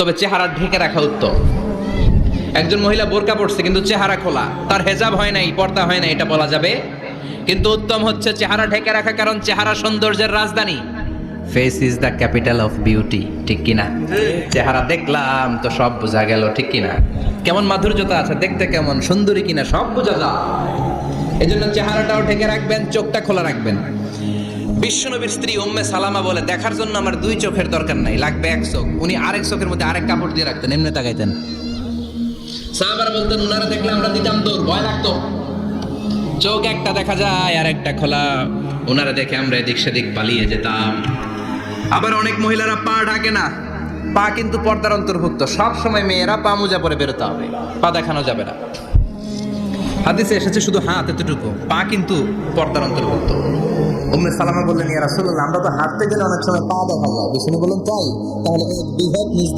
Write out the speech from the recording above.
তবে চেহারা ঢেকে রাখা উত্তম। একজন মহিলা বোরকা পড়ছে কিন্তু চেহারা খোলা। তার হেজাব হয় নাই, পর্দা হয় না এটা বলা যাবে? কিন্তু উত্তম হচ্ছে চেহারা ঢেকে রাখা, কারণ চেহারা সৌন্দর্যের রাজধানী। Face is the capital of beauty ঠিক কিনা? চেহারা দেখলাম তো সব বোঝা গেল, ঠিক কিনা? কেমন মাধুর্যতা আছে, দেখতে কেমন, সুন্দরী কিনা, সব বোঝা যায়। এই জন্য চেহারাটাও ঢেকে রাখবেন, চোখটা খোলা রাখবেন। বিশ্বনবীর স্ত্রী উম্মে সালামা বলে, দেখার জন্য আমার দুই চোখের দরকার নাই, লাগবে এক চোখ। উনি আরেক চোখের মধ্যে আরেক কাপড় দিয়ে রাখতেন, এমনি তাকাইতেন। সাহাবারা বলতেন, উনারা দেখলে আমরা দিতাম দৌড়, ভয় লাগতো। চোখ একটা দেখা যায় আর একটা খোলা। ওনারা দেখে আমরা এদিক সেদিক পালিয়ে যেতাম। আবার অনেক মহিলারা পা ঢাকে না। পা কিন্তু পর্দার অন্তর্ভুক্ত। সব সময় মেয়েরা পা মোজা পরে বেরোতে হবে, পা দেখানো যাবে না। হাদিসে এসেছে শুধু হাত এতটুকু, পা কিন্তু পর্দার অন্তর্ভুক্ত। উম্মে সালামা বললেন, ইয়া রাসূলুল্লাহ, আমরা তো হাঁটতে গেলে অনেক সময় পা দেখা যায়। বিষ্ণু বললেন তাই তাহলে এক বৃহৎ নিজ